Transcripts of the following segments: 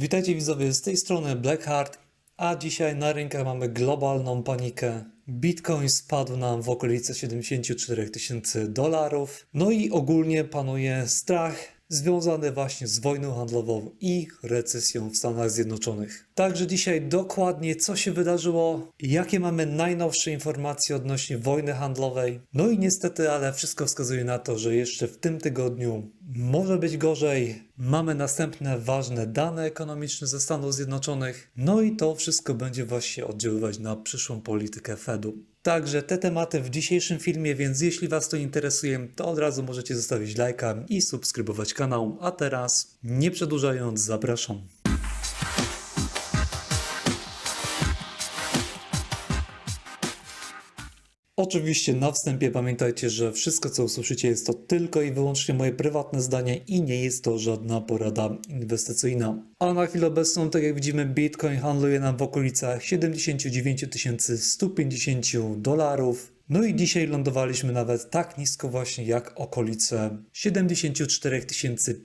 Witajcie widzowie, z tej strony Blackheart, a dzisiaj na rynkach mamy globalną panikę. Bitcoin spadł nam w okolice 74 tysięcy dolarów, no i ogólnie panuje strach związany właśnie z wojną handlową i recesją w Stanach Zjednoczonych. Także dzisiaj dokładnie co się wydarzyło, jakie mamy najnowsze informacje odnośnie wojny handlowej. No i niestety, ale wszystko wskazuje na to, że jeszcze w tym tygodniu może być gorzej. Mamy następne ważne dane ekonomiczne ze Stanów Zjednoczonych. No i to wszystko będzie właśnie oddziaływać na przyszłą politykę Fedu. Także te tematy w dzisiejszym filmie, więc jeśli Was to interesuje, to od razu możecie zostawić lajka i subskrybować kanał. A teraz, nie przedłużając, zapraszam. Oczywiście na wstępie pamiętajcie, że wszystko co usłyszycie jest to tylko i wyłącznie moje prywatne zdanie i nie jest to żadna porada inwestycyjna. A na chwilę obecną, tak jak widzimy, Bitcoin handluje nam w okolicach 79 150 dolarów. No i dzisiaj lądowaliśmy nawet tak nisko właśnie jak okolice 74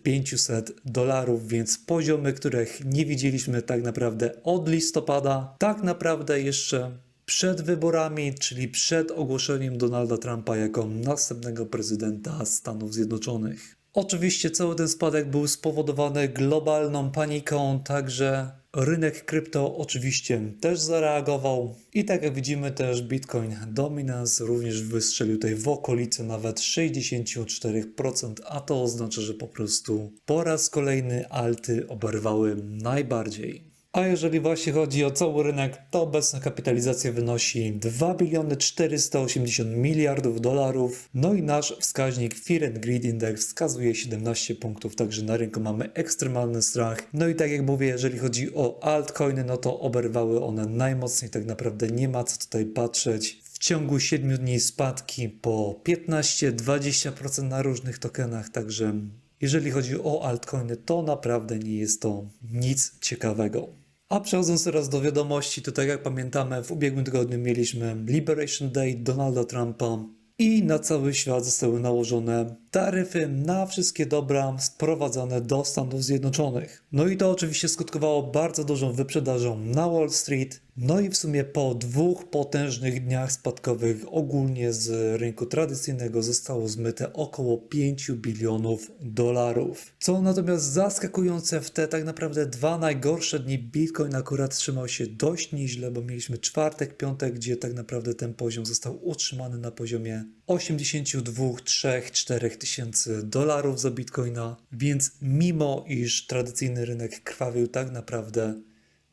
500 dolarów, więc poziomy, których nie widzieliśmy tak naprawdę od listopada, tak naprawdę jeszcze przed wyborami, czyli przed ogłoszeniem Donalda Trumpa jako następnego prezydenta Stanów Zjednoczonych. Oczywiście cały ten spadek był spowodowany globalną paniką, także rynek krypto oczywiście też zareagował. I tak jak widzimy też Bitcoin Dominance również wystrzelił tutaj w okolicy nawet 64%, a to oznacza, że po prostu po raz kolejny alty oberwały najbardziej. A jeżeli właśnie chodzi o cały rynek, to obecna kapitalizacja wynosi 2 biliony 480 miliardów dolarów. No i nasz wskaźnik Fear and Greed Index wskazuje 17 punktów, także na rynku mamy ekstremalny strach. No i tak jak mówię, jeżeli chodzi o altcoiny, no to oberwały one najmocniej, tak naprawdę nie ma co tutaj patrzeć. W ciągu 7 dni spadki po 15-20% na różnych tokenach, także jeżeli chodzi o altcoiny, to naprawdę nie jest to nic ciekawego. A przechodząc teraz do wiadomości, to tak jak pamiętamy, w ubiegłym tygodniu mieliśmy Liberation Day Donalda Trumpa i na cały świat zostały nałożone taryfy na wszystkie dobra sprowadzane do Stanów Zjednoczonych. No i to oczywiście skutkowało bardzo dużą wyprzedażą na Wall Street. No i w sumie po dwóch potężnych dniach spadkowych ogólnie z rynku tradycyjnego zostało zmyte około 5 bilionów dolarów. Co natomiast zaskakujące w te tak naprawdę dwa najgorsze dni Bitcoin akurat trzymał się dość nieźle, bo mieliśmy czwartek, piątek, gdzie tak naprawdę ten poziom został utrzymany na poziomie 82, 3, 4 tysięcy dolarów za Bitcoina, więc mimo iż tradycyjny rynek krwawił, tak naprawdę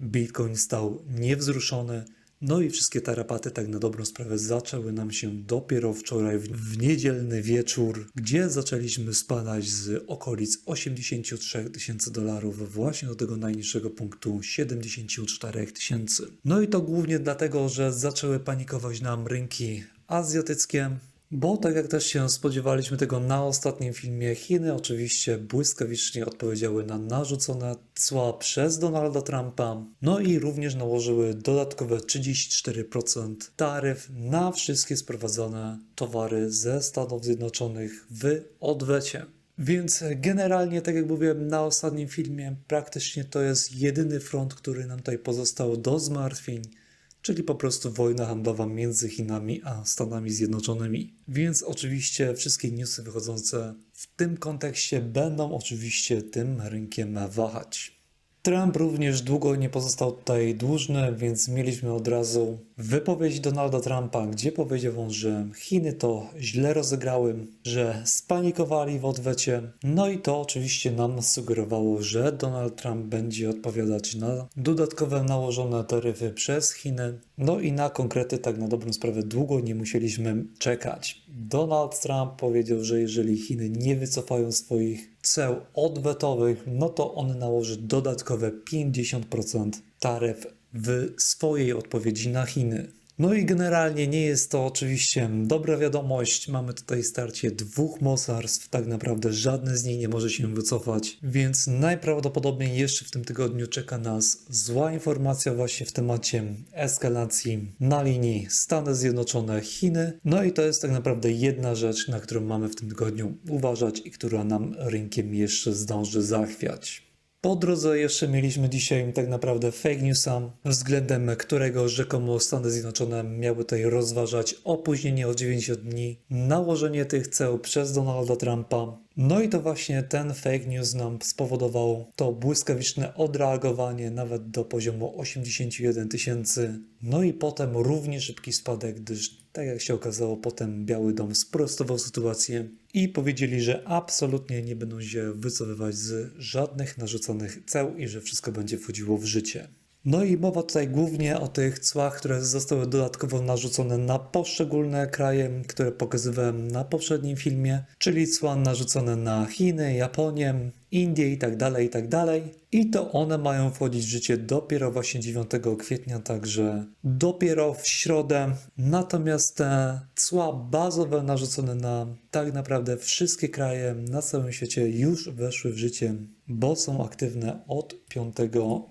Bitcoin stał niewzruszony. No i wszystkie tarapaty tak na dobrą sprawę zaczęły nam się dopiero wczoraj w, niedzielny wieczór, gdzie zaczęliśmy spadać z okolic 83 tysięcy dolarów właśnie do tego najniższego punktu 74 tysięcy. No i to głównie dlatego, że zaczęły panikować nam rynki azjatyckie, bo tak jak też się spodziewaliśmy tego na ostatnim filmie, Chiny oczywiście błyskawicznie odpowiedziały na narzucone cła przez Donalda Trumpa, no i również nałożyły dodatkowe 34% taryf na wszystkie sprowadzane towary ze Stanów Zjednoczonych w odwecie. Więc generalnie, tak jak mówiłem na ostatnim filmie, praktycznie to jest jedyny front, który nam tutaj pozostał do zmartwień czyli po prostu wojna handlowa między Chinami a Stanami Zjednoczonymi. Więc oczywiście wszystkie newsy wychodzące w tym kontekście będą oczywiście tym rynkiem wahać. Trump również długo nie pozostał tutaj dłużny, więc mieliśmy od razu wypowiedź Donalda Trumpa, gdzie powiedział on, że Chiny to źle rozegrały, że spanikowali w odwecie. No i to oczywiście nam sugerowało, że Donald Trump będzie odpowiadać na dodatkowe nałożone taryfy przez Chiny. No i na konkrety tak na dobrą sprawę długo nie musieliśmy czekać. Donald Trump powiedział, że jeżeli Chiny nie wycofają swoich ceł odwetowych, no to on nałoży dodatkowe 50% taryf w swojej odpowiedzi na Chiny. No i generalnie nie jest to oczywiście dobra wiadomość. Mamy tutaj starcie dwóch mocarstw, tak naprawdę żadne z nich nie może się wycofać, więc najprawdopodobniej jeszcze w tym tygodniu czeka nas zła informacja właśnie w temacie eskalacji na linii Stany Zjednoczone-Chiny. No i to jest tak naprawdę jedna rzecz, na którą mamy w tym tygodniu uważać i która nam rynkiem jeszcze zdąży zachwiać. Po drodze jeszcze mieliśmy dzisiaj tak naprawdę fake newsa, względem którego rzekomo Stany Zjednoczone miały tutaj rozważać opóźnienie o 90 dni, nałożenie tych ceł przez Donalda Trumpa. No i to właśnie ten fake news nam spowodował to błyskawiczne odreagowanie nawet do poziomu 81 tysięcy. No i potem równie szybki spadek, gdyż tak jak się okazało, potem Biały Dom sprostował sytuację i powiedzieli, że absolutnie nie będą się wycofywać z żadnych narzuconych ceł i że wszystko będzie wchodziło w życie. No i mowa tutaj głównie o tych cłach, które zostały dodatkowo narzucone na poszczególne kraje, które pokazywałem na poprzednim filmie, czyli cła narzucone na Chiny, Japonię, Indie i tak dalej, i tak. I to one mają wchodzić w życie dopiero właśnie 9 kwietnia, także dopiero w środę. Natomiast te cła bazowe narzucone na tak naprawdę wszystkie kraje na całym świecie już weszły w życie, bo są aktywne od 5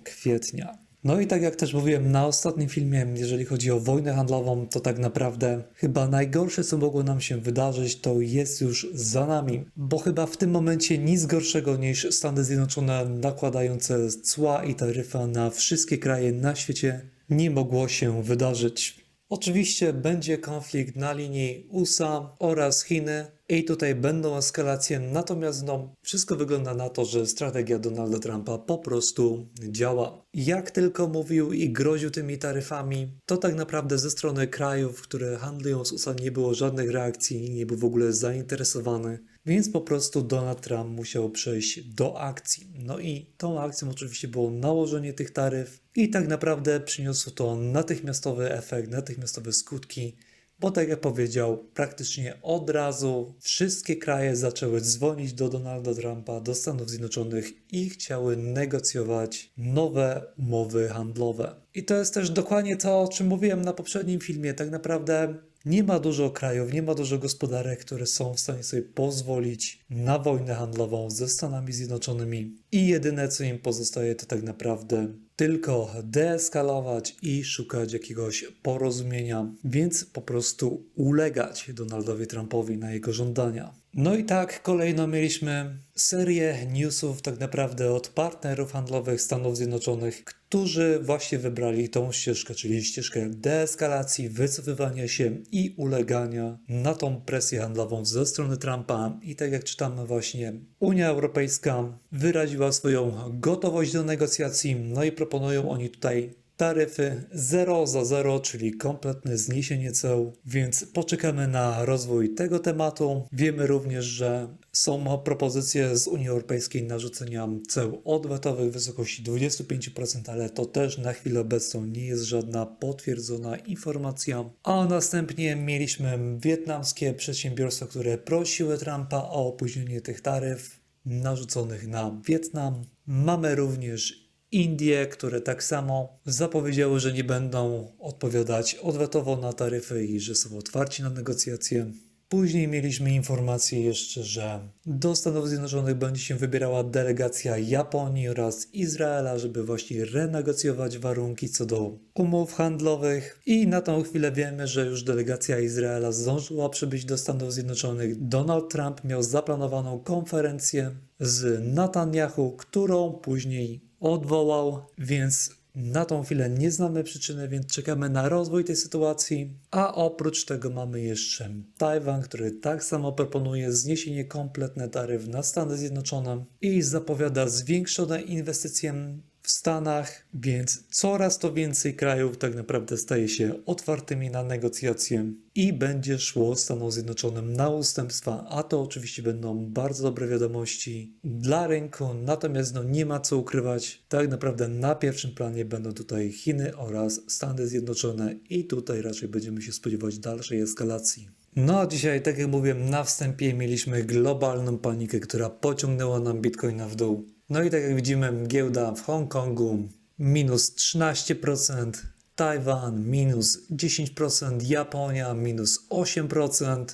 kwietnia. No i tak jak też mówiłem na ostatnim filmie, jeżeli chodzi o wojnę handlową, to tak naprawdę chyba najgorsze, co mogło nam się wydarzyć, to jest już za nami. Bo chyba w tym momencie nic gorszego niż Stany Zjednoczone nakładające cła i taryfa na wszystkie kraje na świecie nie mogło się wydarzyć. Oczywiście będzie konflikt na linii USA oraz Chiny i tutaj będą eskalacje, natomiast no, wszystko wygląda na to, że strategia Donalda Trumpa po prostu działa. Jak tylko mówił i groził tymi taryfami, to tak naprawdę ze strony krajów, które handlują z USA nie było żadnych reakcji, nie był w ogóle zainteresowany. Więc po prostu Donald Trump musiał przejść do akcji. No i tą akcją oczywiście było nałożenie tych taryf i tak naprawdę przyniosło to natychmiastowy efekt, natychmiastowe skutki, bo tak jak powiedział, praktycznie od razu wszystkie kraje zaczęły dzwonić do Donalda Trumpa, do Stanów Zjednoczonych i chciały negocjować nowe umowy handlowe. I to jest też dokładnie to, o czym mówiłem na poprzednim filmie. Tak naprawdę nie ma dużo krajów, nie ma dużo gospodarek, które są w stanie sobie pozwolić na wojnę handlową ze Stanami Zjednoczonymi. I jedyne, co im pozostaje, to tak naprawdę tylko deeskalować i szukać jakiegoś porozumienia, więc po prostu ulegać Donaldowi Trumpowi na jego żądania. No i tak kolejno mieliśmy serię newsów tak naprawdę od partnerów handlowych Stanów Zjednoczonych, którzy właśnie wybrali tą ścieżkę, czyli ścieżkę deeskalacji, wycofywania się i ulegania na tą presję handlową ze strony Trumpa. I tak jak czytamy właśnie, Unia Europejska wyraziła swoją gotowość do negocjacji, no i proponują oni tutaj taryfy 0 za 0, czyli kompletne zniesienie ceł, więc poczekamy na rozwój tego tematu. Wiemy również, że są propozycje z Unii Europejskiej narzucenia ceł odwetowych w wysokości 25%, ale to też na chwilę obecną nie jest żadna potwierdzona informacja. A następnie mieliśmy wietnamskie przedsiębiorstwa, które prosiły Trumpa o opóźnienie tych taryf narzuconych na Wietnam. Mamy również Indie, które tak samo zapowiedziały, że nie będą odpowiadać odwetowo na taryfy i że są otwarci na negocjacje. Później mieliśmy informację jeszcze, że do Stanów Zjednoczonych będzie się wybierała delegacja Japonii oraz Izraela, żeby właśnie renegocjować warunki co do umów handlowych. I na tą chwilę wiemy, że już delegacja Izraela zdążyła przybyć do Stanów Zjednoczonych. Donald Trump miał zaplanowaną konferencję z Netanyahu, którą później odwołał, więc na tą chwilę nie znamy przyczyny, więc czekamy na rozwój tej sytuacji. A oprócz tego mamy jeszcze Tajwan, który tak samo proponuje zniesienie kompletne taryf na Stany Zjednoczone i zapowiada zwiększone inwestycje w Stanach, więc coraz to więcej krajów tak naprawdę staje się otwartymi na negocjacje i będzie szło Stanom Zjednoczonym na ustępstwa, a to oczywiście będą bardzo dobre wiadomości dla rynku, natomiast no nie ma co ukrywać, tak naprawdę na pierwszym planie będą tutaj Chiny oraz Stany Zjednoczone i tutaj raczej będziemy się spodziewać dalszej eskalacji. No a dzisiaj, tak jak mówiłem na wstępie, mieliśmy globalną panikę, która pociągnęła nam Bitcoina w dół. No i tak jak widzimy, giełda w Hongkongu minus 13%, Tajwan minus 10%, Japonia minus 8%,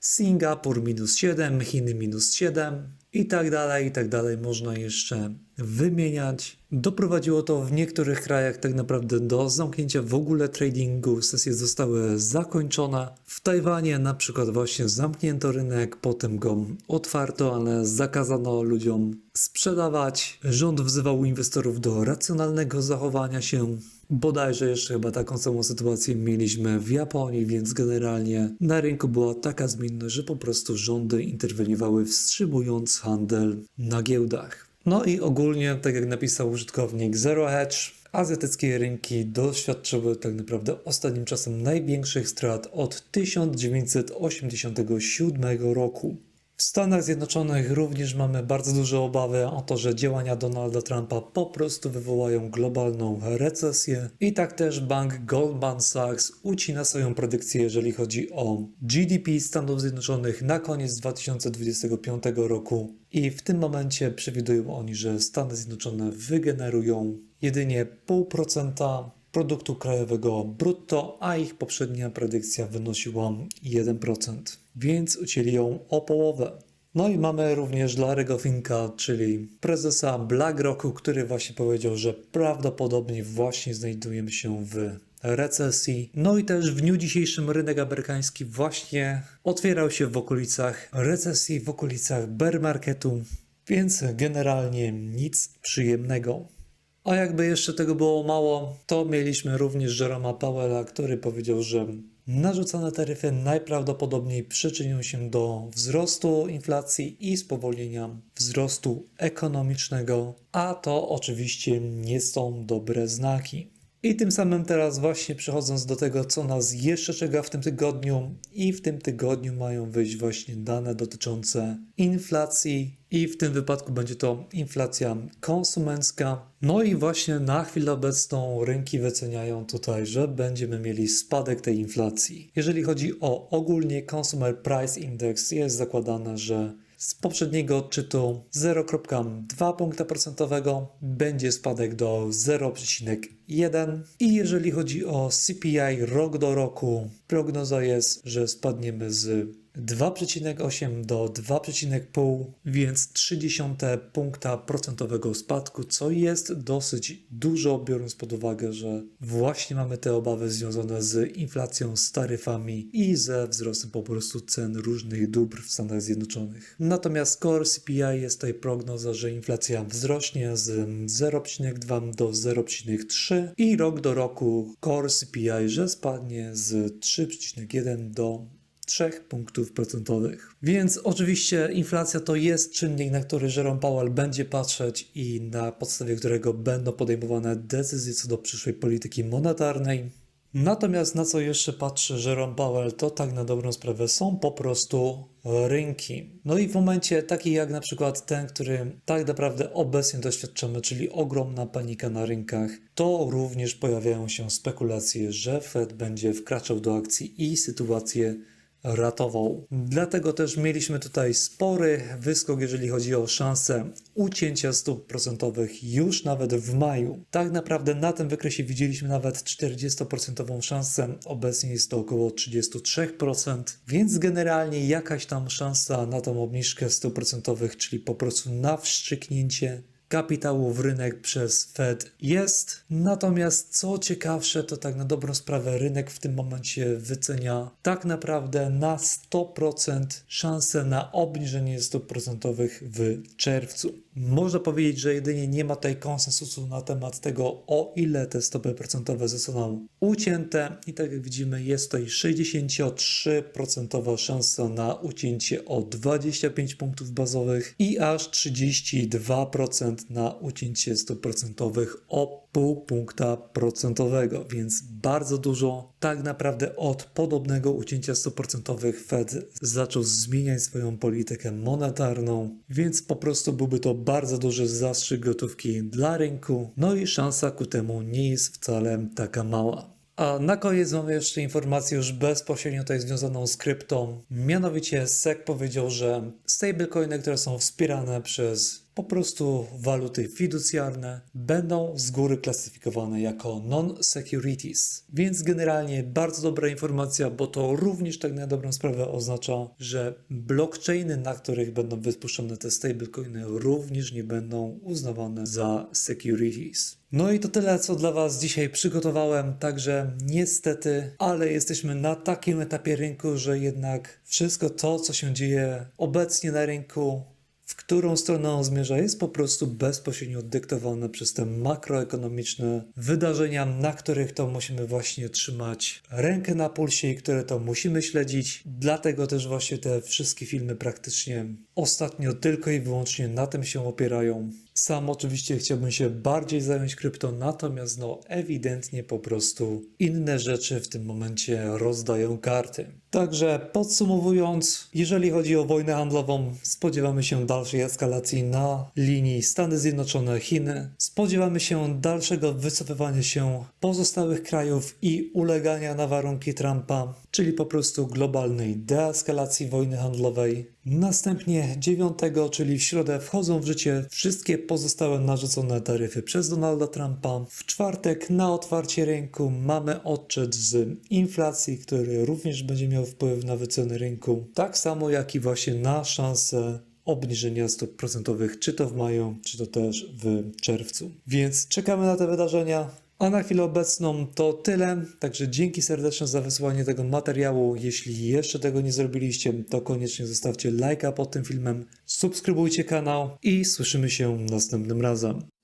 Singapur minus 7%, Chiny minus 7% i tak dalej, i tak dalej. Można jeszcze wymieniać. Doprowadziło to w niektórych krajach tak naprawdę do zamknięcia w ogóle tradingu. Sesje zostały zakończone. W Tajwanie na przykład właśnie zamknięto rynek, potem go otwarto, ale zakazano ludziom sprzedawać. Rząd wzywał inwestorów do racjonalnego zachowania się. Bodajże jeszcze chyba taką samą sytuację mieliśmy w Japonii, więc generalnie na rynku była taka zmienność, że po prostu rządy interweniowały wstrzymując handel na giełdach. No i ogólnie, tak jak napisał użytkownik Zero Hedge, azjatyckie rynki doświadczyły tak naprawdę ostatnim czasem największych strat od 1987 roku. W Stanach Zjednoczonych również mamy bardzo duże obawy o to, że działania Donalda Trumpa po prostu wywołają globalną recesję. I tak też bank Goldman Sachs ucina swoją predykcję, jeżeli chodzi o GDP Stanów Zjednoczonych na koniec 2025 roku. I w tym momencie przewidują oni, że Stany Zjednoczone wygenerują jedynie 0,5% produktu krajowego brutto, a ich poprzednia predykcja wynosiła 1%, więc ucięli ją o połowę. No i mamy również Larry'ego Finka, czyli prezesa BlackRocku, który właśnie powiedział, że prawdopodobnie właśnie znajdujemy się w recesji. No i też w dniu dzisiejszym rynek amerykański właśnie otwierał się w okolicach recesji, w okolicach bear marketu, więc generalnie nic przyjemnego. A jakby jeszcze tego było mało, to mieliśmy również Jeroma Powella, który powiedział, że narzucone taryfy najprawdopodobniej przyczynią się do wzrostu inflacji i spowolnienia wzrostu ekonomicznego, a to oczywiście nie są dobre znaki. I tym samym teraz właśnie przechodząc do tego, co nas jeszcze czeka w tym tygodniu i w tym tygodniu mają wyjść właśnie dane dotyczące inflacji i w tym wypadku będzie to inflacja konsumencka. No i właśnie na chwilę obecną rynki wyceniają tutaj, że będziemy mieli spadek tej inflacji. Jeżeli chodzi o ogólnie Consumer Price Index jest zakładane, że z poprzedniego odczytu 0,2 punkta procentowego będzie spadek do 0,1 i jeżeli chodzi o CPI rok do roku, prognoza jest, że spadniemy z 2,8 do 2,5, więc 30 punkta procentowego spadku, co jest dosyć dużo, biorąc pod uwagę, że właśnie mamy te obawy związane z inflacją, z taryfami i ze wzrostem po prostu cen różnych dóbr w Stanach Zjednoczonych. Natomiast core CPI jest tutaj prognoza, że inflacja wzrośnie z 0,2 do 0,3 i rok do roku core CPI, że spadnie z 3,1 do 3 punktów procentowych. Więc oczywiście inflacja to jest czynnik, na który Jerome Powell będzie patrzeć i na podstawie którego będą podejmowane decyzje co do przyszłej polityki monetarnej. Natomiast na co jeszcze patrzy Jerome Powell, to tak na dobrą sprawę są po prostu rynki. No i w momencie taki jak na przykład ten, który tak naprawdę obecnie doświadczamy, czyli ogromna panika na rynkach, to również pojawiają się spekulacje, że Fed będzie wkraczał do akcji i sytuację ratował. Dlatego też mieliśmy tutaj spory wyskok, jeżeli chodzi o szansę ucięcia stóp procentowych już nawet w maju. Tak naprawdę na tym wykresie widzieliśmy nawet 40% szansę, obecnie jest to około 33%, więc generalnie jakaś tam szansa na tą obniżkę stóp procentowych, czyli po prostu na wstrzyknięcie kapitału w rynek przez Fed jest. Natomiast co ciekawsze, to tak na dobrą sprawę rynek w tym momencie wycenia tak naprawdę na 100% szansę na obniżenie stóp procentowych w czerwcu. Można powiedzieć, że jedynie nie ma tutaj konsensusu na temat tego, o ile te stopy procentowe zostaną ucięte. I tak jak widzimy, jest tutaj 63% szansa na ucięcie o 25 punktów bazowych i aż 32% na ucięcie stóp procentowych o pół punkta procentowego, więc bardzo dużo. Tak naprawdę od podobnego ucięcia stóp procentowych Fed zaczął zmieniać swoją politykę monetarną, więc po prostu byłby to bardzo duży zastrzyk gotówki dla rynku, no i szansa ku temu nie jest wcale taka mała. A na koniec mamy jeszcze informację już bezpośrednio tutaj związaną z kryptą. Mianowicie SEC powiedział, że stablecoiny, które są wspierane przez po prostu waluty fiducjarne będą z góry klasyfikowane jako non-securities. Więc generalnie bardzo dobra informacja, bo to również tak na dobrą sprawę oznacza, że blockchainy, na których będą wypuszczone te stablecoiny, również nie będą uznawane za securities. No i to tyle, co dla Was dzisiaj przygotowałem. Także niestety, ale jesteśmy na takim etapie rynku, że jednak wszystko to, co się dzieje obecnie na rynku, w którą stronę on zmierza, jest po prostu bezpośrednio dyktowane przez te makroekonomiczne wydarzenia, na których to musimy właśnie trzymać rękę na pulsie i które to musimy śledzić. Dlatego też właśnie te wszystkie filmy praktycznie ostatnio tylko i wyłącznie na tym się opierają. Sam oczywiście chciałbym się bardziej zająć krypto, natomiast no ewidentnie po prostu inne rzeczy w tym momencie rozdają karty. Także podsumowując, jeżeli chodzi o wojnę handlową, spodziewamy się dalszej eskalacji na linii Stany Zjednoczone-Chiny. Spodziewamy się dalszego wycofywania się pozostałych krajów i ulegania na warunki Trumpa, czyli po prostu globalnej deeskalacji wojny handlowej. Następnie 9, czyli w środę, wchodzą w życie wszystkie pozostałe narzucone taryfy przez Donalda Trumpa. W czwartek na otwarcie rynku mamy odczyt z inflacji, który również będzie miał wpływ na wyceny rynku. Tak samo jak i właśnie na szanse obniżenia stóp procentowych, czy to w maju, czy to też w czerwcu. Więc czekamy na te wydarzenia. A na chwilę obecną to tyle. Także dzięki serdeczne za wysłanie tego materiału. Jeśli jeszcze tego nie zrobiliście, to koniecznie zostawcie lajka pod tym filmem, subskrybujcie kanał i słyszymy się następnym razem.